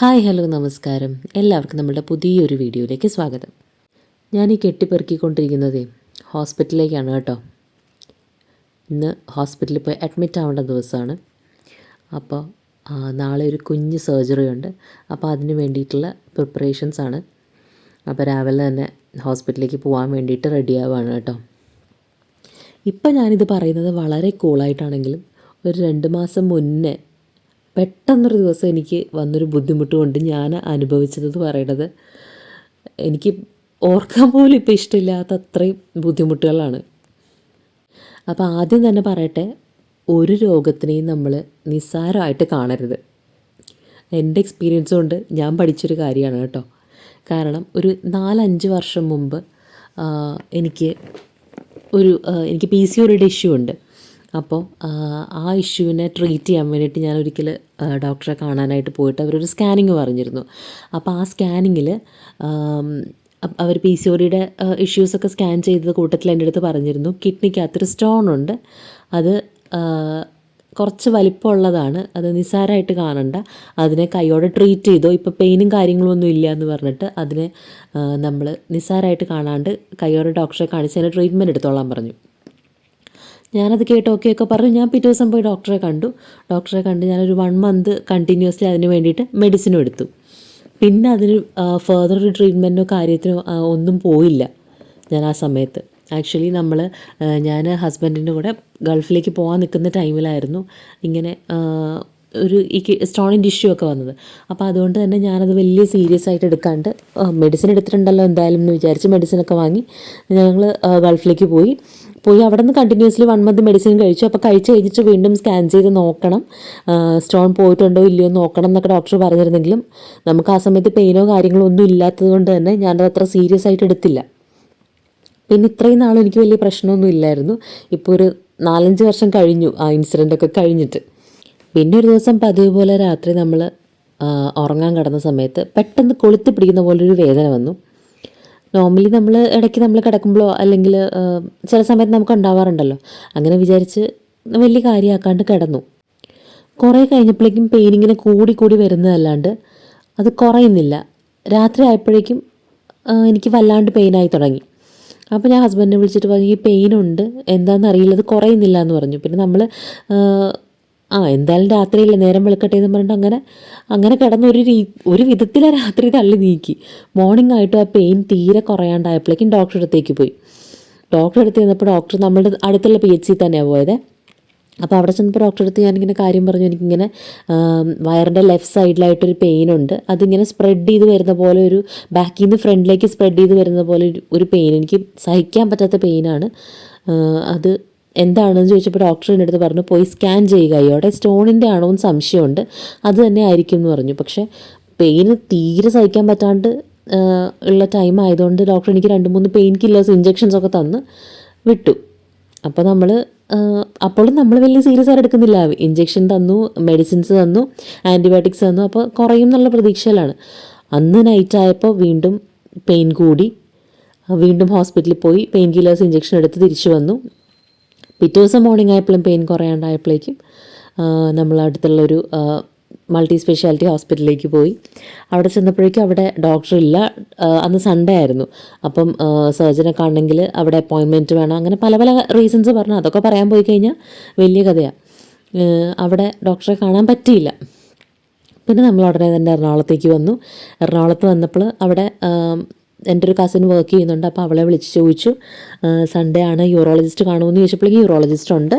Hi hello നമസ്കാരം. എല്ലാവർക്കും നമ്മുടെ പുതിയൊരു വീഡിയോയിലേക്ക് സ്വാഗതം. ഞാൻ ഈ കെട്ടിപ്പെറുക്കിക്കൊണ്ടിരിക്കുന്നത് ഹോസ്പിറ്റലിലേക്കാണ് കേട്ടോ. ഇന്ന് ഹോസ്പിറ്റലിൽ പോയി അഡ്മിറ്റ് ആവേണ്ട ദിവസമാണ്. അപ്പോൾ നാളെ ഒരു കുഞ്ഞ് സർജറി ഉണ്ട്. അപ്പോൾ അതിന് വേണ്ടിയിട്ടുള്ള പ്രിപ്പറേഷൻസ് ആണ്. അപ്പോൾ രാവിലെ തന്നെ ഹോസ്പിറ്റലിലേക്ക് പോകാൻ വേണ്ടിയിട്ട് റെഡി ആവുകയാണ് കേട്ടോ. ഇപ്പം ഞാനിത് പറയുന്നത് വളരെ കൂളായിട്ടാണെങ്കിലും ഒരു രണ്ട് മാസം മുന്നേ പെട്ടെന്നൊരു ദിവസം എനിക്ക് വന്നൊരു ബുദ്ധിമുട്ട് കൊണ്ട് ഞാൻ അനുഭവിച്ചത് പറയണത് എനിക്ക് ഓർക്കാൻ പോലും ഇപ്പോൾ ഇഷ്ടമില്ലാത്ത അത്രയും ബുദ്ധിമുട്ടുകളാണ്. അപ്പോൾ ആദ്യം തന്നെ പറയട്ടെ ഒരു രോഗത്തിനെയും നമ്മൾ നിസ്സാരമായിട്ട് കാണരുത്. എന്റെ എക്സ്പീരിയൻസ് കൊണ്ട് ഞാൻ പഠിച്ചൊരു കാര്യമാണ് കേട്ടോ. കാരണം ഒരു നാലഞ്ച് വർഷം മുമ്പ് എനിക്ക് ഒരു എനിക്ക് പി സി ഒരു ഇഷ്യൂ ഉണ്ട്. അപ്പോൾ ആ, ഇഷ്യൂവിനെ ട്രീറ്റ് ചെയ്യാൻ വേണ്ടിയിട്ട് ഞാൻ ഒരിക്കൽ ഡോക്ടറെ കാണാനായിട്ട് പോയിട്ട് അവരൊരു സ്കാനിങ് പറഞ്ഞിരുന്നു. അപ്പോൾ ആ സ്കാനിങ്ങിൽ അവർ പി സി ഒടിയുടെ ഇഷ്യൂസൊക്കെ സ്കാൻ ചെയ്തത് കൂട്ടത്തിൽ എന്റെ അടുത്ത് പറഞ്ഞിരുന്നു. കിഡ്നിക്കകത്തൊരു സ്റ്റോൺ ഉണ്ട് അത് കുറച്ച് വലിപ്പമുള്ളതാണ്. അത് നിസ്സാരമായിട്ട് കാണണ്ട. അതിനെ കൈയോടെ ട്രീറ്റ് ചെയ്തോ ഇപ്പോൾ പെയിനും കാര്യങ്ങളും ഒന്നും ഇല്ല എന്ന് പറഞ്ഞിട്ട് അതിനെ നമ്മൾ നിസ്സാരമായിട്ട് കാണാണ്ട് കൈയോടെ ഡോക്ടറെ കാണിച്ച് അതിന് ട്രീറ്റ്മെന്റ് എടുത്തോളാൻ പറഞ്ഞു. ഞാനത് കേട്ട് ഓക്കെ ഒക്കെ പറഞ്ഞു. ഞാൻ പിറ്റേ ദിവസം പോയി ഡോക്ടറെ കണ്ടു. ഡോക്ടറെ കണ്ട് ഞാനൊരു വൺ മന്ത് കണ്ടിന്യൂസ്ലി അതിന് വേണ്ടിയിട്ട് മെഡിസിനും എടുത്തു. പിന്നെ അതിന് ഫർദർ ഒരു ട്രീറ്റ്മെന്റോ കാര്യത്തിനോ ഒന്നും പോയില്ല ഞാൻ ആ സമയത്ത്. ആക്ച്വലി നമ്മൾ ഞാൻ ഹസ്ബൻഡിന്റെ കൂടെ ഗൾഫിലേക്ക് പോകാൻ നിൽക്കുന്ന ടൈമിലായിരുന്നു ഇങ്ങനെ ഒരു ഈ സ്റ്റോണിന്റെ ഇഷ്യൂ ഒക്കെ വന്നത്. അപ്പോൾ അതുകൊണ്ട് തന്നെ ഞാനത് വലിയ സീരിയസ് ആയിട്ട് എടുക്കാണ്ട് മെഡിസിൻ എടുത്തിട്ടുണ്ടല്ലോ എന്തായാലും എന്ന് വിചാരിച്ച് മെഡിസിനൊക്കെ വാങ്ങി ഞങ്ങൾ ഗൾഫിലേക്ക് പോയി. പോയി അവിടെ നിന്ന് കണ്ടിന്യൂസ്ലി വൺ മന്ത് മെഡിസിൻ കഴിച്ചു. അപ്പോൾ കഴിച്ച് കഴിഞ്ഞിട്ട് വീണ്ടും സ്കാൻ ചെയ്ത് നോക്കണം. സ്റ്റോൺ പോയിട്ടുണ്ടോ ഇല്ലയോ നോക്കണം എന്നൊക്കെ ഡോക്ടർ പറഞ്ഞിരുന്നെങ്കിലും നമുക്ക് ആ സമയത്ത് പെയിനോ കാര്യങ്ങളോ ഒന്നും ഇല്ലാത്തത് കൊണ്ട് തന്നെ ഞാനത് അത്ര സീരിയസ് ആയിട്ട് എടുത്തില്ല. പിന്നെ ഇത്രയും നാളും എനിക്ക് വലിയ പ്രശ്നമൊന്നും ഇല്ലായിരുന്നു. ഇപ്പോൾ ഒരു നാലഞ്ച് വർഷം കഴിഞ്ഞു ആ ഇൻസിഡന്റ് ഒക്കെ കഴിഞ്ഞിട്ട്. പിന്നെ ഒരു ദിവസം പതിവ് പോലെ രാത്രി നമ്മൾ ഉറങ്ങാൻ കിടന്ന സമയത്ത് പെട്ടെന്ന് കൊളുത്തി പിടിക്കുന്ന പോലെ ഒരു വേദന വന്നു. നോർമലി നമ്മൾ ഇടയ്ക്ക് നമ്മൾ കിടക്കുമ്പോഴോ അല്ലെങ്കിൽ ചില സമയത്ത് നമുക്ക് ഉണ്ടാവാറുണ്ടല്ലോ. അങ്ങനെ വിചാരിച്ച് വലിയ കാര്യമാക്കാണ്ട് കിടന്നു. കുറേ കഴിഞ്ഞപ്പോഴേക്കും പെയിൻ ഇങ്ങനെ കൂടി കൂടി വരുന്നതല്ലാണ്ട് അത് കുറയുന്നില്ല. രാത്രി ആയപ്പോഴേക്കും എനിക്ക് വല്ലാണ്ട് പെയിനായി തുടങ്ങി. അപ്പോൾ ഞാൻ ഹസ്ബൻഡിനെ വിളിച്ചിട്ട് പറഞ്ഞു ഈ പെയിനുണ്ട് എന്താണെന്ന് അറിയില്ല അത് കുറയുന്നില്ല എന്ന് പറഞ്ഞു. പിന്നെ നമ്മൾ ആ എന്തായാലും രാത്രിയില്ല? നേരം വെളുക്കട്ടെ എന്ന് പറഞ്ഞിട്ട് അങ്ങനെ അങ്ങനെ കിടന്ന ഒരു രീ ഒരു വിധത്തിൽ രാത്രി തള്ളി നീക്കി. മോർണിംഗ് ആയിട്ട് ആ പെയിൻ തീരെ കുറയാണ്ടായപ്പോഴേക്കും ഡോക്ടറുടെ അടുത്തേക്ക് പോയി. ഡോക്ടറെ അടുത്ത് ചെന്നപ്പോൾ ഡോക്ടർ നമ്മളുടെ അടുത്തുള്ള പി എച്ച് സി തന്നെയാണ് പോയത്. അപ്പോൾ അവിടെ ചെന്നപ്പോൾ ഡോക്ടറെ അടുത്ത് ഞാനിങ്ങനെ കാര്യം പറഞ്ഞു എനിക്കിങ്ങനെ വയറിന്റെ ലെഫ്റ്റ് സൈഡിലായിട്ടൊരു പെയിൻ ഉണ്ട്. അതിങ്ങനെ സ്പ്രെഡ് ചെയ്ത് വരുന്ന പോലെ ഒരു ബാക്കിൽ നിന്ന് ഫ്രണ്ടിലേക്ക് സ്പ്രെഡ് ചെയ്ത് വരുന്ന പോലെ ഒരു പെയിൻ എനിക്ക് സഹിക്കാൻ പറ്റാത്ത പെയിനാണ് അത് എന്താണെന്ന് ചോദിച്ചപ്പോൾ ഡോക്ടർ എന്റെ അടുത്ത് പറഞ്ഞു പോയി സ്കാൻ ചെയ്യുക. അയ്യോടെ സ്റ്റോണിന്റെ ആണോ എന്ന് സംശയമുണ്ട്. അത് തന്നെ ആയിരിക്കും എന്ന് പറഞ്ഞു. പക്ഷേ പെയിൻ തീരെ സഹിക്കാൻ പറ്റാണ്ട് ഉള്ള ടൈം ആയതുകൊണ്ട് ഡോക്ടർ എനിക്ക് രണ്ട് മൂന്ന് പെയിൻ കില്ലേഴ്സ് ഇഞ്ചെക്ഷൻസ് ഒക്കെ തന്ന് വിട്ടു. അപ്പോൾ നമ്മൾ അപ്പോഴും നമ്മൾ വലിയ സീരിയസ് ആയിട്ട് എടുക്കുന്നില്ല. ഇഞ്ചെക്ഷൻ തന്നു മെഡിസിൻസ് തന്നു ആന്റിബയോട്ടിക്സ് തന്നു. അപ്പോൾ കുറയും എന്നുള്ള പ്രതീക്ഷയിലാണ്. അന്ന് നൈറ്റ് ആയപ്പോൾ വീണ്ടും പെയിൻ കൂടി. വീണ്ടും ഹോസ്പിറ്റലിൽ പോയി പെയിൻ കില്ലേഴ്സ് ഇഞ്ചെക്ഷൻ എടുത്ത് തിരിച്ചു വന്നു. പിറ്റേ ദിവസം മോർണിംഗ് ആയപ്പോഴും പെയിൻ കുറയാണ്ടായപ്പോഴേക്കും നമ്മൾ അടുത്തുള്ളൊരു മൾട്ടി സ്പെഷ്യാലിറ്റി ഹോസ്പിറ്റലിലേക്ക് പോയി. അവിടെ ചെന്നപ്പോഴേക്കും അവിടെ ഡോക്ടർ ഇല്ല. അന്ന് സൺഡേ ആയിരുന്നു. അപ്പം സർജനെ കാണണമെങ്കിൽ അവിടെ അപ്പോയിൻമെന്റ് വേണം. അങ്ങനെ പല പല റീസൺസ് പറഞ്ഞു. അതൊക്കെ പറയാൻ പോയി കഴിഞ്ഞാൽ വലിയ കഥയാണ് അവിടെ ഡോക്ടറെ കാണാൻ പറ്റിയില്ല. പിന്നെ നമ്മൾ ഉടനെ തന്നെ എറണാകുളത്തേക്ക് വന്നു. എറണാകുളത്ത് വന്നപ്പോൾ അവിടെ എന്റെ ഒരു കസിൻ വർക്ക് ചെയ്യുന്നുണ്ട്. അപ്പോൾ അവളെ വിളിച്ച് ചോദിച്ചു സൺഡേ ആണ് യൂറോളജിസ്റ്റ് കാണുമെന്ന് ചോദിച്ചപ്പോഴേക്കും യൂറോളജിസ്റ്റ് ഉണ്ട്.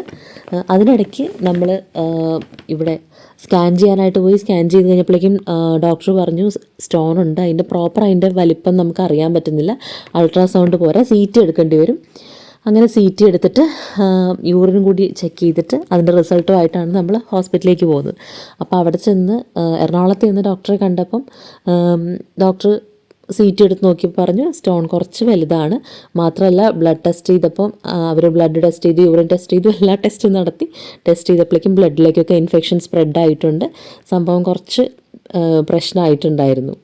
അതിനിടയ്ക്ക് നമ്മൾ ഇവിടെ സ്കാൻ ചെയ്യാനായിട്ട് പോയി. സ്കാൻ ചെയ്ത് കഴിഞ്ഞപ്പോഴേക്കും ഡോക്ടർ പറഞ്ഞു സ്റ്റോൺ ഉണ്ട്. അതിന്റെ പ്രോപ്പർ അതിന്റെ വലിപ്പം നമുക്ക് അറിയാൻ പറ്റുന്നില്ല. അൾട്രാസൗണ്ട് പോരാ സീറ്റ് എടുക്കേണ്ടി വരും. അങ്ങനെ സീറ്റ് എടുത്തിട്ട് യൂറിൻ കൂടി ചെക്ക് ചെയ്തിട്ട് അതിന്റെ റിസൾട്ടുമായിട്ടാണ് നമ്മൾ ഹോസ്പിറ്റലിലേക്ക് പോകുന്നത്. അപ്പോൾ അവിടെ ചെന്ന് എറണാകുളത്ത് ചെന്ന് ഡോക്ടറെ കണ്ടപ്പം ഡോക്ടർ സി ടി എടുത്ത് നോക്കി പറഞ്ഞു സ്റ്റോൺ കുറച്ച് വലുതാണ്. മാത്രമല്ല ബ്ലഡ് ടെസ്റ്റ് ചെയ്തപ്പം അവർ ബ്ലഡ് ടെസ്റ്റ് ചെയ്തു യൂറിൻ ടെസ്റ്റ് ചെയ്തു എല്ലാ ടെസ്റ്റും നടത്തി. ടെസ്റ്റ് ചെയ്തപ്പോഴേക്കും ബ്ലഡിലേക്കൊക്കെ ഇൻഫെക്ഷൻ സ്പ്രെഡ് ആയിട്ടുണ്ട്. സംഭവം കുറച്ച് പ്രശ്നമായിട്ടുണ്ടായിരുന്നു.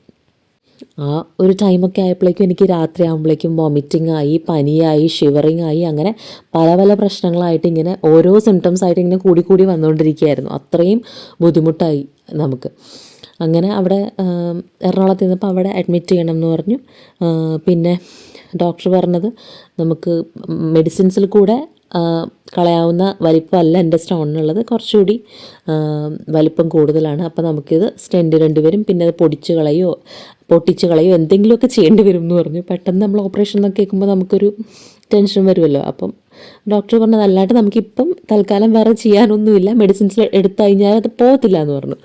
ആ ഒരു ടൈമൊക്കെ ആയപ്പോഴേക്കും എനിക്ക് രാത്രി ആകുമ്പോഴേക്കും വോമിറ്റിംഗ് ആയി പനിയായി ഷിവറിങ് ആയി അങ്ങനെ പല പല പ്രശ്നങ്ങളായിട്ട് ഇങ്ങനെ ഓരോ സിംറ്റംസ് ആയിട്ട് ഇങ്ങനെ കൂടി കൂടി വന്നുകൊണ്ടിരിക്കുകയായിരുന്നു അത്രയും ബുദ്ധിമുട്ടായി നമുക്ക്. അങ്ങനെ അവിടെ എറണാകുളത്ത് നിന്നപ്പോൾ അവിടെ അഡ്മിറ്റ് ചെയ്യണം എന്ന് പറഞ്ഞു പിന്നെ ഡോക്ടർ പറഞ്ഞത് നമുക്ക് മെഡിസിൻസിൽ കൂടെ കളയാവുന്ന വലിപ്പമല്ല എന്റെ സ്റ്റോണിനുള്ളത്. കുറച്ചുകൂടി വലിപ്പം കൂടുതലാണ്. അപ്പോൾ നമുക്കിത് സ്റ്റെൻഡ് രണ്ടുപേരും പിന്നെ അത് പൊടിച്ച് കളയോ പൊട്ടിച്ച് കളയോ എന്തെങ്കിലുമൊക്കെ ചെയ്യേണ്ടി വരും എന്ന് പറഞ്ഞു. പെട്ടെന്ന് നമ്മൾ ഓപ്പറേഷൻ എന്നൊക്കെ കേൾക്കുമ്പോൾ നമുക്കൊരു ടെൻഷൻ വരുമല്ലോ. അപ്പം ഡോക്ടർ പറഞ്ഞത് അല്ലാണ്ട് നമുക്കിപ്പം തൽക്കാലം വേറെ ചെയ്യാനൊന്നുമില്ല. മെഡിസിൻസ് എടുത്തു കഴിഞ്ഞാൽ അത് പോകത്തില്ല എന്ന് പറഞ്ഞു.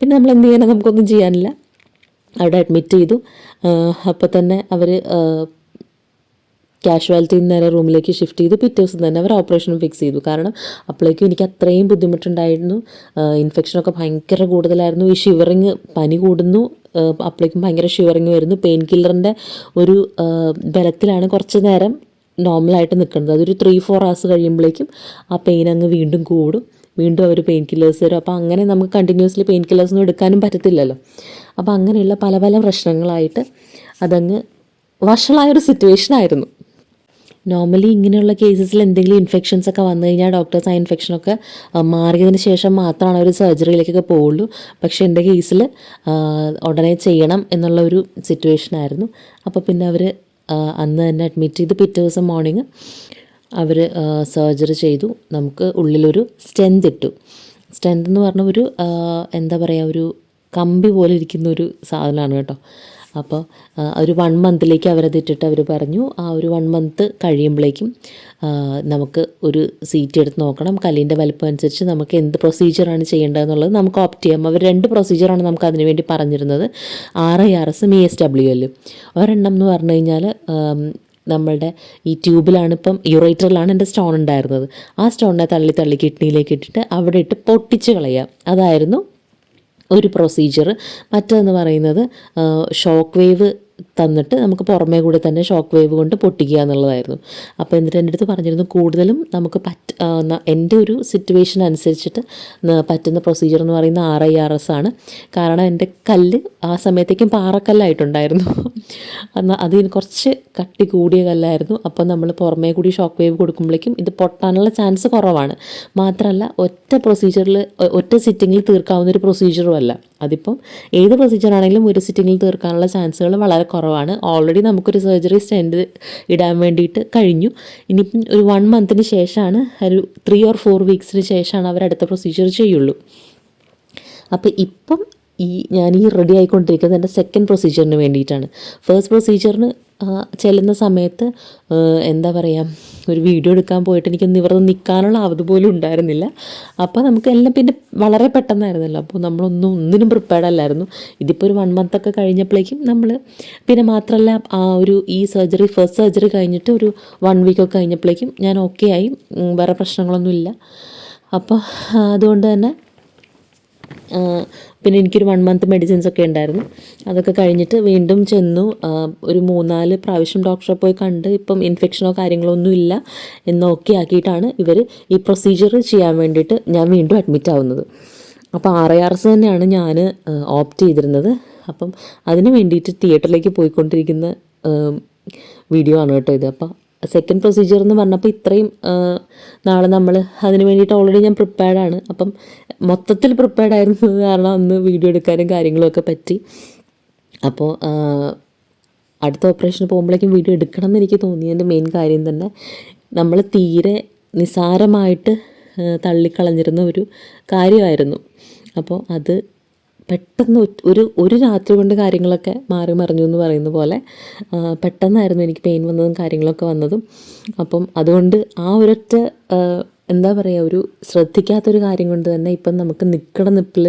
പിന്നെ നമ്മൾ എന്ത് ചെയ്യാനാണ് നമുക്കൊന്നും ചെയ്യാനില്ല. അവിടെ അഡ്മിറ്റ് ചെയ്തു. അപ്പോൾ തന്നെ അവർ കാഷ്വാലിറ്റി നേരെ റൂമിലേക്ക് ഷിഫ്റ്റ് ചെയ്തു. പിറ്റേ ദിവസം തന്നെ അവർ ഓപ്പറേഷൻ ഫിക്സ് ചെയ്തു. കാരണം അപ്പോഴേക്കും എനിക്ക് അത്രയും ബുദ്ധിമുട്ടുണ്ടായിരുന്നു. ഇൻഫെക്ഷനൊക്കെ ഭയങ്കര കൂടുതലായിരുന്നു. ഈ ഷിവറിങ് പനി കൂടുന്നു. അപ്പോഴേക്കും ഭയങ്കര ഷിവറിങ് വരുന്നു. പെയിൻ കില്ലറിന്റെ ഒരു ബലത്തിലാണ് കുറച്ച് നേരം നോർമലായിട്ട് നിൽക്കുന്നത്. അതൊരു ത്രീ ഫോർ അവേഴ്സ് കഴിയുമ്പോഴേക്കും ആ പെയിൻ അങ്ങ് വീണ്ടും കൂടും. വീണ്ടും അവർ പെയിൻ കില്ലേഴ്സ് തരും അപ്പോൾ അങ്ങനെ നമുക്ക് കണ്ടിന്യൂസ്ലി പെയിൻ കില്ലേഴ്സൊന്നും എടുക്കാനും പറ്റത്തില്ലല്ലോ. അപ്പോൾ അങ്ങനെയുള്ള പല പല പ്രശ്നങ്ങളായിട്ട് അതങ്ങ് വഷളായൊരു സിറ്റുവേഷൻ ആയിരുന്നു. നോർമലി ഇങ്ങനെയുള്ള കേസസിൽ എന്തെങ്കിലും ഇൻഫെക്ഷൻസ് ഒക്കെ വന്നു കഴിഞ്ഞാൽ ഡോക്ടേഴ്സ് ആ ഇൻഫെക്ഷനൊക്കെ മാറിയതിന് ശേഷം മാത്രമാണ് അവർ സർജറിയിലേക്കൊക്കെ പോവുള്ളൂ. പക്ഷേ എന്റെ കേസിൽ ഉടനെ ചെയ്യണം എന്നുള്ള ഒരു സിറ്റുവേഷൻ ആയിരുന്നു. അപ്പോൾ പിന്നെ അവർ അന്ന് തന്നെ അഡ്മിറ്റ് ചെയ്ത് പിറ്റേ ദിവസം മോർണിംഗ് അവർ സർജറി ചെയ്തു. നമുക്ക് ഉള്ളിലൊരു സ്റ്റെന്ത് ഇട്ടു. സ്റ്റെന്ത് എന്ന് പറഞ്ഞ ഒരു എന്താ പറയുക ഒരു കമ്പി പോലെ ഇരിക്കുന്ന ഒരു സാധനമാണ് കേട്ടോ. അപ്പോൾ ഒരു വൺ മന്തിലേക്ക് അവരത് ഇട്ടിട്ട് അവർ പറഞ്ഞു ആ ഒരു വൺ മന്ത് കഴിയുമ്പോഴേക്കും നമുക്ക് ഒരു സീറ്റ് എടുത്ത് നോക്കണം. കല്ലിന്റെ വലിപ്പം അനുസരിച്ച് നമുക്ക് എന്ത് പ്രൊസീജിയറാണ് ചെയ്യേണ്ടതെന്നുള്ളത് നമുക്ക് ഓപ്റ്റ് ചെയ്യാം. അവർ രണ്ട് പ്രൊസീജിയറാണ് നമുക്ക് അതിന് വേണ്ടി പറഞ്ഞിരുന്നത്. R I R S M E S W എല്ലും ഒരെണ്ണം എന്ന് പറഞ്ഞു കഴിഞ്ഞാൽ നമ്മളുടെ ഈ ട്യൂബിലാണ് ഇപ്പം യുറേറ്ററിലാണ് എന്റെ സ്റ്റോൺ ഉണ്ടായിരുന്നത്. ആ സ്റ്റോണിനെ തള്ളി തള്ളി കിഡ്നിയിലേക്ക് ഇട്ടിട്ട് അവിടെ ഇട്ട് പൊട്ടിച്ച് കളയുക അതായിരുന്നു ഒരു പ്രൊസീജിയർ മറ്റതെന്ന് പറയുന്നത് ഷോക്ക് വേവ് തന്നിട്ട് നമുക്ക് പുറമേ കൂടെ തന്നെ ഷോക്ക് വേവ് കൊണ്ട് പൊട്ടിക്കുക എന്നുള്ളതായിരുന്നു. അപ്പോൾ എന്നിട്ട് എന്റെ അടുത്ത് പറഞ്ഞിരുന്നു കൂടുതലും നമുക്ക് പറ്റ എന്റെ ഒരു സിറ്റുവേഷൻ അനുസരിച്ചിട്ട് പറ്റുന്ന പ്രൊസീജിയർ എന്ന് പറയുന്ന ആർ ഐ ആർ എസ് ആണ്. കാരണം എന്റെ കല്ല് ആ സമയത്തേക്കും പാറക്കല്ലായിട്ടുണ്ടായിരുന്നു. എന്നാൽ അതിന് കുറച്ച് കട്ടി കൂടിയ കല്ലായിരുന്നു. അപ്പോൾ നമ്മൾ പുറമേ കൂടി ഷോക്ക് വേവ് കൊടുക്കുമ്പോഴേക്കും ഇത് പൊട്ടാനുള്ള ചാൻസ് കുറവാണ്. മാത്രമല്ല ഒറ്റ പ്രൊസീജിയറിൽ ഒറ്റ സിറ്റിങ്ങിൽ തീർക്കാവുന്ന ഒരു പ്രൊസീജിയറും അല്ല. അതിപ്പം ഏത് പ്രൊസീജിയർ ആണെങ്കിലും ഒരു സിറ്റിങ്ങിൽ തീർക്കാനുള്ള ചാൻസുകൾ വളരെ കുറവാണ്. ഓൾറെഡി നമുക്കൊരു സർജറി സ്റ്റെൻഡ് ഇടാൻ വേണ്ടിയിട്ട് കഴിഞ്ഞു. ഇനിയിപ്പം ഒരു വൺ മന്തിന് ശേഷമാണ് ഒരു ത്രീ ഓർ ഫോർ വീക്സിന് ശേഷമാണ് അവർ അടുത്ത പ്രൊസീജിയർ ചെയ്യുള്ളൂ. അപ്പോൾ ഇപ്പം ഈ ഞാൻ ഈ റെഡി ആയിക്കൊണ്ടിരിക്കുന്നത് എന്റെ സെക്കൻഡ് പ്രൊസീജിയറിന് വേണ്ടിയിട്ടാണ്. ഫസ്റ്റ് പ്രൊസീജിയറിന് ചെല്ലുന്ന സമയത്ത് എന്താ പറയുക ഒരു വീഡിയോ എടുക്കാൻ പോയിട്ട് എനിക്ക് നിവർന്ന് നിൽക്കാനുള്ള അവധി പോലും ഉണ്ടായിരുന്നില്ല. അപ്പോൾ നമുക്ക് എല്ലാം പിന്നെ വളരെ പെട്ടെന്നായിരുന്നല്ലോ. അപ്പോൾ നമ്മളൊന്നും ഒന്നിനും പ്രിപ്പയർഡ് അല്ലായിരുന്നു. ഇതിപ്പോൾ ഒരു വൺ മന്ത് ഒക്കെ കഴിഞ്ഞപ്പോഴേക്കും നമ്മൾ പിന്നെ മാത്രമല്ല ആ ഒരു ഈ സർജറി ഫസ്റ്റ് സർജറി കഴിഞ്ഞിട്ട് ഒരു വൺ വീക്കൊക്കെ കഴിഞ്ഞപ്പോഴേക്കും ഞാൻ ഓക്കെ ആയി. വേറെ പ്രശ്നങ്ങളൊന്നുമില്ല. അപ്പോൾ അതുകൊണ്ട് തന്നെ പിന്നെ എനിക്കൊരു വൺ മന്ത് മെഡിസിൻസ് ഒക്കെ ഉണ്ടായിരുന്നു. അതൊക്കെ കഴിഞ്ഞിട്ട് വീണ്ടും ചെന്നു. ഒരു മൂന്നാൽ പ്രാവശ്യം ഡോക്ടറെ പോയി കണ്ട് ഇപ്പം ഇൻഫെക്ഷനോ കാര്യങ്ങളോ ഒന്നും ഇല്ല എന്ന് ഓക്കെ ആക്കിയിട്ടാണ് ഇവർ ഈ പ്രൊസീജിയർ ചെയ്യാൻ വേണ്ടിയിട്ട് ഞാൻ വീണ്ടും അഡ്മിറ്റ് ആവുന്നത്. അപ്പോൾ ആർ ഐ ആർ എസ് തന്നെയാണ് ഞാൻ ഓപ്റ്റ് ചെയ്തിരുന്നത്. അപ്പം അതിന് വേണ്ടിയിട്ട് തിയേറ്ററിലേക്ക് പോയിക്കൊണ്ടിരിക്കുന്ന വീഡിയോ ആണ് കേട്ടോ ഇത്. അപ്പോൾ സെക്കൻഡ് പ്രൊസീജിയർ എന്ന് പറഞ്ഞപ്പോൾ ഇത്രയും നാളെ നമ്മൾ അതിന് വേണ്ടിയിട്ട് ഓൾറെഡി ഞാൻ പ്രിപ്പയർഡ് ആണ്. അപ്പം മൊത്തത്തിൽ പ്രിപ്പയർഡ് ആയിരുന്നു കാരണം അന്ന് വീഡിയോ എടുക്കാനും കാര്യങ്ങളൊക്കെ പറ്റി. അപ്പോൾ അടുത്ത ഓപ്പറേഷന് പോകുമ്പോഴേക്കും വീഡിയോ എടുക്കണം എന്ന് എനിക്ക് തോന്നിയതിന്റെ മെയിൻ കാര്യം തന്നെ നമ്മൾ തീരെ നിസാരമായിട്ട് തള്ളിക്കളഞ്ഞിരുന്ന ഒരു കാര്യമായിരുന്നു. അപ്പോൾ അത് പെട്ടെന്ന് ഒരു ഒരു രാത്രി കൊണ്ട് കാര്യങ്ങളൊക്കെ മാറി മറിഞ്ഞു എന്ന് പറയുന്ന പോലെ പെട്ടെന്നായിരുന്നു എനിക്ക് പെയിൻ വന്നതും കാര്യങ്ങളൊക്കെ വന്നതും. അപ്പം അതുകൊണ്ട് ആ ഒരൊറ്റ എന്താ പറയുക ഒരു ശ്രദ്ധിക്കാത്തൊരു കാര്യം കൊണ്ട് തന്നെ ഇപ്പം നമുക്ക് നിൽക്കണ നിപ്പിൽ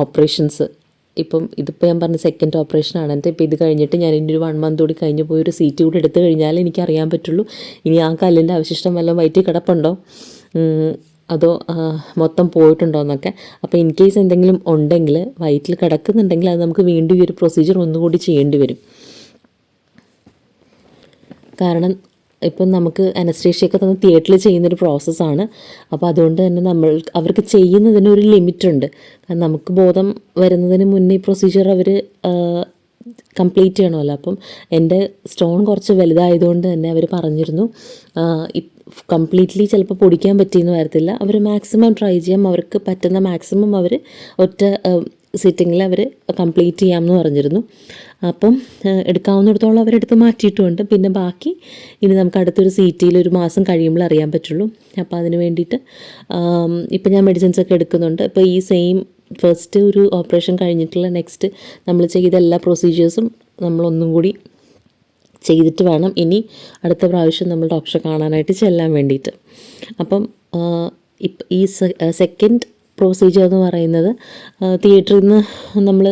ഓപ്പറേഷൻസ്. ഇപ്പം ഇതിപ്പോൾ ഞാൻ പറഞ്ഞ സെക്കൻഡ് ഓപ്പറേഷനാണ് എന്റെ ഇപ്പോൾ ഇത് കഴിഞ്ഞിട്ട് ഞാൻ ഇനി ഒരു വൺ മന്ത് കൂടി കഴിഞ്ഞ് പോയി ഒരു സീറ്റ് കൂടി എടുത്തു കഴിഞ്ഞാൽ എനിക്ക് അറിയാൻ പറ്റുള്ളൂ. ഇനി ആ കല്ലിന്റെ അവശിഷ്ടം വല്ലതും വയറ്റി കിടപ്പുണ്ടോ? അതോ മൊത്തം പോയിട്ടുണ്ടോ എന്നൊക്കെ. അപ്പോൾ ഇൻ കേസ് എന്തെങ്കിലും ഉണ്ടെങ്കിൽ വയറ്റിൽ കിടക്കുന്നുണ്ടെങ്കിൽ അത് നമുക്ക് വീണ്ടും ഈ ഒരു പ്രൊസീജിയർ ഒന്നുകൂടി ചെയ്യേണ്ടി വരും. കാരണം ഇപ്പം നമുക്ക് അനസ്തേഷ്യയൊക്കെ തന്നെ തിയേറ്ററിൽ ചെയ്യുന്നൊരു പ്രോസസ്സാണ് അപ്പോൾ അതുകൊണ്ട് തന്നെ നമ്മൾ അവർക്ക് ചെയ്യുന്നതിന് ഒരു ലിമിറ്റുണ്ട് കാരണം നമുക്ക് ബോധം വരുന്നതിന് മുന്നേ ഈ പ്രൊസീജിയർ അവർ കംപ്ലീറ്റ് ചെയ്യണമല്ലോ. അപ്പം എന്റെ സ്റ്റോൺ കുറച്ച് വലുതായതുകൊണ്ട് തന്നെ അവർ പറഞ്ഞിരുന്നു കംപ്ലീറ്റ്ലി ചിലപ്പോൾ പൊടിക്കാൻ പറ്റിയെന്ന് വരത്തില്ല. അവർ മാക്സിമം ട്രൈ ചെയ്യാം. അവർക്ക് പറ്റുന്ന മാക്സിമം അവർ ഒറ്റ സിറ്റിങ്ങിൽ അവർ കംപ്ലീറ്റ് ചെയ്യാമെന്ന് പറഞ്ഞിരുന്നു. അപ്പം എടുക്കാവുന്നിടത്തോളം അവരെടുത്ത് മാറ്റിയിട്ടുമുണ്ട് പിന്നെ ബാക്കി ഇനി നമുക്ക് അടുത്തൊരു സീറ്റിയിൽ ഒരു മാസം കഴിയുമ്പോൾ അറിയാൻ പറ്റുള്ളൂ. അപ്പോൾ അതിന് വേണ്ടിയിട്ട് ഇപ്പം ഞാൻ മെഡിസിൻസ് ഒക്കെ എടുക്കുന്നുണ്ട്. ഇപ്പോൾ ഈ സെയിം ഫസ്റ്റ് ഒരു ഓപ്പറേഷൻ കഴിഞ്ഞിട്ടുള്ള നെക്സ്റ്റ് നമ്മൾ ചെയ്ത എല്ലാ പ്രൊസീജിയേഴ്സും നമ്മളൊന്നും കൂടി ചെയ്തിട്ട് വേണം. ഇനി അടുത്ത പ്രാവശ്യം നമ്മൾ ഡോക്ടറെ കാണാനായിട്ട് ചെല്ലാൻ വേണ്ടിയിട്ട്. അപ്പം ഈ സെക്കൻഡ് പ്രൊസീജിയർ എന്ന് പറയുന്നത് തിയേറ്ററിൽ നിന്ന് നമ്മൾ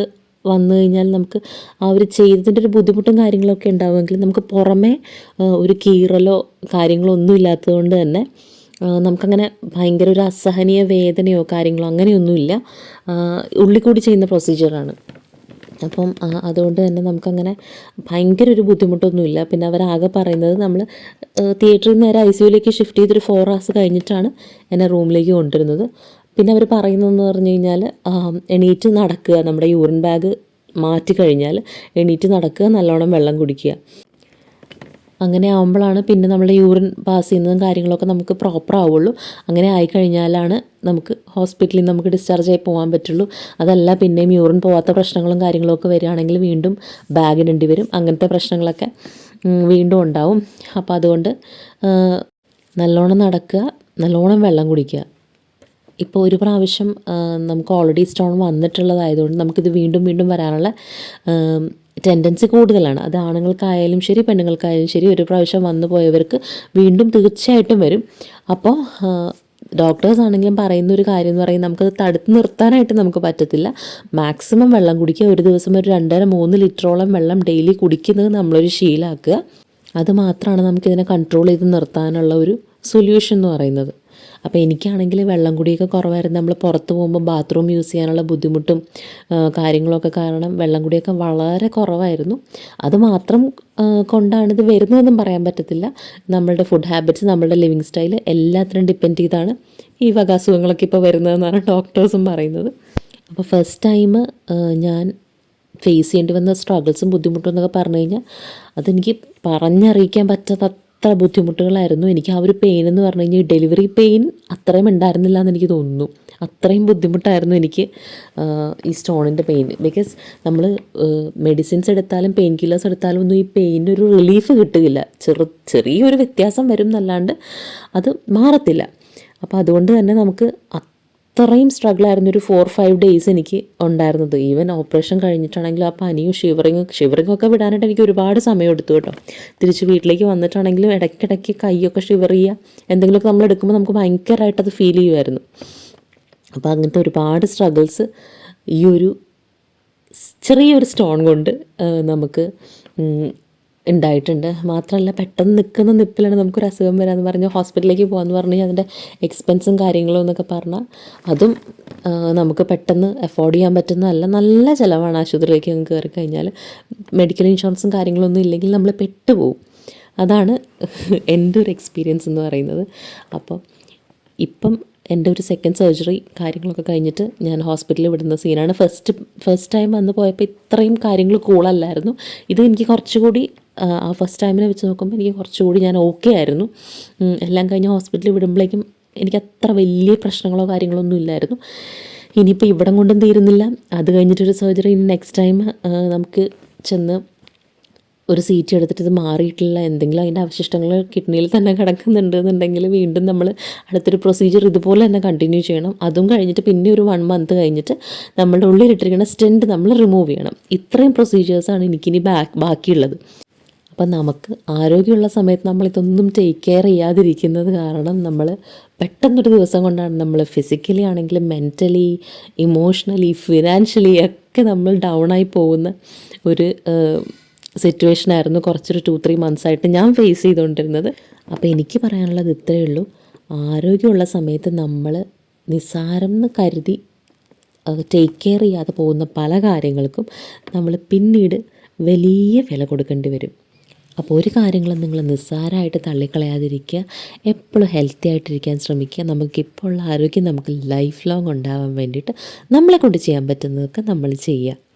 വന്നു കഴിഞ്ഞാൽ നമുക്ക് ആ ഒരു ചെയ്തതിന്റെ ഒരു ബുദ്ധിമുട്ടും കാര്യങ്ങളൊക്കെ ഉണ്ടാവുമെങ്കിൽ നമുക്ക് പുറമേ ഒരു കീറലോ കാര്യങ്ങളോ ഒന്നും ഇല്ലാത്തതുകൊണ്ട് തന്നെ നമുക്കങ്ങനെ ഭയങ്കര ഒരു അസഹനീയ വേദനയോ കാര്യങ്ങളോ അങ്ങനെയൊന്നുമില്ല. ഉള്ളിക്കൂടി ചെയ്യുന്ന പ്രൊസീജിയറാണ് അപ്പം അതുകൊണ്ട് തന്നെ നമുക്കങ്ങനെ ഭയങ്കര ഒരു ബുദ്ധിമുട്ടൊന്നുമില്ല. പിന്നെ അവരാകെ പറയുന്നത് നമ്മൾ തിയേറ്ററിൽ നിന്ന് നേരെ ഐ സിയുലേക്ക് ഷിഫ്റ്റ് ചെയ്തൊരു ഫോർ ഹവേഴ്സ് കഴിഞ്ഞിട്ടാണ് എന്നെ റൂമിലേക്ക് കൊണ്ടുവരുന്നത്. പിന്നെ അവർ പറയുന്നതെന്ന് പറഞ്ഞു കഴിഞ്ഞാൽ എണീറ്റ് നടക്കുക. നമ്മുടെ യൂറിൻ ബാഗ് മാറ്റി കഴിഞ്ഞാൽ എണീറ്റ് നടക്കുക നല്ലോണം വെള്ളം കുടിക്കുക. അങ്ങനെ ആകുമ്പോഴാണ് പിന്നെ നമ്മുടെ യൂറിൻ പാസ് ചെയ്യുന്നതും കാര്യങ്ങളൊക്കെ നമുക്ക് പ്രോപ്പർ ആവുള്ളൂ. അങ്ങനെ ആയിക്കഴിഞ്ഞാലാണ് നമുക്ക് ഹോസ്പിറ്റലിൽ നിന്ന് നമുക്ക് ഡിസ്ചാർജ് ആയി പോകാൻ പറ്റുള്ളൂ. അതല്ല പിന്നെയും യൂറിൻ പോകാത്ത പ്രശ്നങ്ങളും കാര്യങ്ങളൊക്കെ വരികയാണെങ്കിൽ വീണ്ടും ബാഗിനുണ്ടി വരും. അങ്ങനത്തെ പ്രശ്നങ്ങളൊക്കെ വീണ്ടും ഉണ്ടാവും. അപ്പോൾ അതുകൊണ്ട് നല്ലോണം നടക്കുക നല്ലോണം വെള്ളം കുടിക്കുക. ഇപ്പോൾ ഒരു പ്രാവശ്യം നമുക്ക് ഓൾറെഡി സ്റ്റോൺ വന്നിട്ടുള്ളതായതുകൊണ്ട് നമുക്കിത് വീണ്ടും വീണ്ടും വരാനുള്ള ടെൻഡൻസി കൂടുതലാണ്. അത് ആണുങ്ങൾക്കായാലും ശരി പെണ്ണുങ്ങൾക്കായാലും ശരി ഒരു പ്രാവശ്യം വന്നു പോയവർക്ക് വീണ്ടും തീർച്ചയായിട്ടും വരും. അപ്പോൾ ഡോക്ടേഴ്സ് ആണെങ്കിലും പറയുന്ന ഒരു കാര്യം എന്ന് പറയുന്നത് നമുക്കത് തടുത്ത് നിർത്താനായിട്ട് നമുക്ക് പറ്റത്തില്ല. മാക്സിമം വെള്ളം കുടിക്കുക ഒരു ദിവസം ഒരു രണ്ടര മൂന്ന് ലിറ്ററോളം വെള്ളം ഡെയിലി കുടിക്കുന്നത് നമ്മളൊരു ശീലാക്കുക. അത് മാത്രമാണ് നമുക്കിതിനെ കൺട്രോൾ ചെയ്ത് നിർത്താനുള്ള ഒരു സൊല്യൂഷൻ എന്ന് പറയുന്നത്. അപ്പോൾ എനിക്കാണെങ്കിൽ വെള്ളം കുടിയൊക്കെ കുറവായിരുന്നു. നമ്മൾ പുറത്ത് പോകുമ്പോൾ ബാത്റൂം യൂസ് ചെയ്യാനുള്ള ബുദ്ധിമുട്ടും കാര്യങ്ങളൊക്കെ കാരണം വെള്ളം കുടിയൊക്കെ വളരെ കുറവായിരുന്നു. അത് മാത്രം കൊണ്ടാണ് ഇത് വരുന്നതെന്നും പറയാൻ പറ്റത്തില്ല. നമ്മളുടെ ഫുഡ് ഹാബിറ്റ്സ് നമ്മളുടെ ലിവിങ് സ്റ്റൈൽ എല്ലാത്തിനും ഡിപ്പെൻഡ് ചെയ്താണ് ഈ വക അസുഖങ്ങളൊക്കെ ഇപ്പോൾ വരുന്നതെന്നാണ് ഡോക്ടേഴ്സും പറയുന്നത്. അപ്പോൾ ഫസ്റ്റ് ടൈം ഞാൻ ഫേസ് ചെയ്യേണ്ടി വന്ന സ്ട്രഗിൾസും ബുദ്ധിമുട്ടും എന്നൊക്കെ പറഞ്ഞു കഴിഞ്ഞാൽ അതെനിക്ക് പറഞ്ഞറിയിക്കാൻ പറ്റാത്ത അത്ര ബുദ്ധിമുട്ടുകളായിരുന്നു. എനിക്ക് ആ ഒരു പെയിൻ എന്ന് പറഞ്ഞു കഴിഞ്ഞാൽ ഡെലിവറി പെയിൻ അത്രയും ഉണ്ടായിരുന്നില്ല എന്ന് എനിക്ക് തോന്നുന്നു. അത്രയും ബുദ്ധിമുട്ടായിരുന്നു എനിക്ക് ഈ സ്റ്റോണിന്റെ പെയിൻ ബിക്കോസ് നമ്മൾ മെഡിസിൻസ് എടുത്താലും പെയിൻ കില്ലേഴ്സ് എടുത്താലും ഒന്നും ഈ പെയിന്റെ ഒരു റിലീഫ് കിട്ടുകയില്ല. ചെറു ചെറിയൊരു വ്യത്യാസം വരും എന്നല്ലാണ്ട് അത് മാറത്തില്ല. അപ്പോൾ അതുകൊണ്ട് തന്നെ നമുക്ക് അത്രയും സ്ട്രഗിൾ ആയിരുന്നു ഒരു ഫോർ ഫൈവ് ഡേയ്സ് എനിക്ക് ഉണ്ടായിരുന്നത്. ഈവൻ ഓപ്പറേഷൻ കഴിഞ്ഞിട്ടാണെങ്കിലും ആ പനിയും ഷിവറിങ്ങും ഷിവറിങ്ങും ഒക്കെ വിടാനായിട്ട് എനിക്ക് ഒരുപാട് സമയം എടുത്തു കേട്ടോ. തിരിച്ച് വീട്ടിലേക്ക് വന്നിട്ടാണെങ്കിലും ഇടയ്ക്കിടയ്ക്ക് കൈയൊക്കെ ഷിവർ ചെയ്യുക എന്തെങ്കിലുമൊക്കെ നമ്മൾ എടുക്കുമ്പോൾ നമുക്ക് ഭയങ്കരമായിട്ട് അത് ഫീൽ ചെയ്യുമായിരുന്നു. അപ്പോൾ അങ്ങനത്തെ ഒരുപാട് സ്ട്രഗിൾസ് ഈ ഒരു ചെറിയൊരു സ്റ്റോൺ കൊണ്ട് നമുക്ക് ഉണ്ടായിട്ടുണ്ട്. മാത്രമല്ല പെട്ടെന്ന് നിൽക്കുന്ന നിപ്പിലാണ് നമുക്കൊരു അസുഖം വരാമെന്ന് പറഞ്ഞ് ഹോസ്പിറ്റലിലേക്ക് പോകാമെന്ന് പറഞ്ഞു അതിന്റെ എക്സ്പെൻസും കാര്യങ്ങളും എന്നൊക്കെ പറഞ്ഞാൽ അതും നമുക്ക് പെട്ടെന്ന് അഫോർഡ് ചെയ്യാൻ പറ്റുന്നതല്ല. നല്ല ചിലവാണ് ആശുപത്രിയിലേക്ക് നമുക്ക് കയറി കഴിഞ്ഞാൽ. മെഡിക്കൽ ഇൻഷുറൻസും കാര്യങ്ങളൊന്നും ഇല്ലെങ്കിൽ നമ്മൾ പെട്ടുപോകും അതാണ് എന്റെ ഒരു എക്സ്പീരിയൻസ് എന്ന് പറയുന്നത്. അപ്പോൾ ഇപ്പം എന്റെ ഒരു സെക്കൻഡ് സർജറി കാര്യങ്ങളൊക്കെ കഴിഞ്ഞിട്ട് ഞാൻ ഹോസ്പിറ്റലിൽ വിടുന്ന സീനാണ് ഫസ്റ്റ് ഫസ്റ്റ് ടൈം വന്ന് പോയപ്പോൾ ഇത്രയും കാര്യങ്ങൾ കൂളല്ലായിരുന്നു ഇത് എനിക്ക് കുറച്ചുകൂടി ആ, ഫസ്റ്റ് ടൈമിനെ വെച്ച് നോക്കുമ്പോൾ എനിക്ക് കുറച്ചുകൂടി ഞാൻ ഓക്കെ ആയിരുന്നു. എല്ലാം കഴിഞ്ഞ് ഹോസ്പിറ്റലിൽ വിടുമ്പോഴേക്കും എനിക്ക് അത്ര വലിയ പ്രശ്നങ്ങളോ കാര്യങ്ങളോ ഒന്നും ഇല്ലായിരുന്നു. ഇനിയിപ്പോൾ ഇവിടം കൊണ്ടും തീരുന്നില്ല. അത് കഴിഞ്ഞിട്ടൊരു സർജറി ഇനി നെക്സ്റ്റ് ടൈം നമുക്ക് ചെന്ന് ഒരു സീറ്റ് എടുത്തിട്ട് ഇത് മാറിയിട്ടില്ല എന്തെങ്കിലും അതിന്റെ അവശിഷ്ടങ്ങൾ കിഡ്നിയിൽ തന്നെ കിടക്കുന്നുണ്ട് എന്നുണ്ടെങ്കിൽ വീണ്ടും നമ്മൾ അടുത്തൊരു പ്രൊസീജിയർ ഇതുപോലെ തന്നെ കണ്ടിന്യൂ ചെയ്യണം. അതും കഴിഞ്ഞിട്ട് പിന്നെ ഒരു വൺ മന്ത് കഴിഞ്ഞിട്ട് നമ്മുടെ ഉള്ളിലിട്ടിരിക്കുന്ന സ്റ്റെന്റ് നമ്മൾ റിമൂവ് ചെയ്യണം. ഇത്രയും പ്രൊസീജിയേഴ്സാണ് എനിക്കിനി ബാക്ക് ബാക്കിയുള്ളത്. അപ്പം നമുക്ക് ആരോഗ്യമുള്ള സമയത്ത് നമ്മൾ ഇതൊന്നും ടേക്ക് കെയർ ചെയ്യാതിരിക്കുന്നത് കാരണം നമ്മൾ പെട്ടെന്നൊരു ദിവസം കൊണ്ടാണ് നമ്മൾ ഫിസിക്കലി ആണെങ്കിലും മെന്റലി ഇമോഷണലി ഫിനാൻഷ്യലി ഒക്കെ നമ്മൾ ഡൗൺ ആയി പോകുന്ന ഒരു സിറ്റുവേഷൻ ആയിരുന്നു കുറച്ചൊരു ടു ത്രീ മന്ത്സ് ആയിട്ട് ഞാൻ ഫേസ് ചെയ്തുകൊണ്ടിരുന്നത്. അപ്പോൾ എനിക്ക് പറയാനുള്ളത് ഇത്രയേ ഉള്ളൂ. ആരോഗ്യമുള്ള സമയത്ത് നമ്മൾ നിസ്സാരം എന്ന് കരുതി ടേക്ക് കെയർ ചെയ്യാതെ പോകുന്ന പല കാര്യങ്ങൾക്കും നമ്മൾ പിന്നീട് വലിയ വില കൊടുക്കേണ്ടി വരും. അപ്പോൾ ഒരു കാര്യങ്ങളും നിങ്ങൾ നിസ്സാരമായിട്ട് തള്ളിക്കളയാതിരിക്കുക. എപ്പോഴും ഹെൽത്തി ആയിട്ടിരിക്കാൻ ശ്രമിക്കുക. നമുക്കിപ്പോൾ ഉള്ള ആരോഗ്യം നമുക്ക് ലൈഫ് ലോങ് ഉണ്ടാവാൻ വേണ്ടിയിട്ട് നമ്മളെ കൊണ്ട് ചെയ്യാൻ പറ്റുന്നതൊക്കെ നമ്മൾ ചെയ്യുക.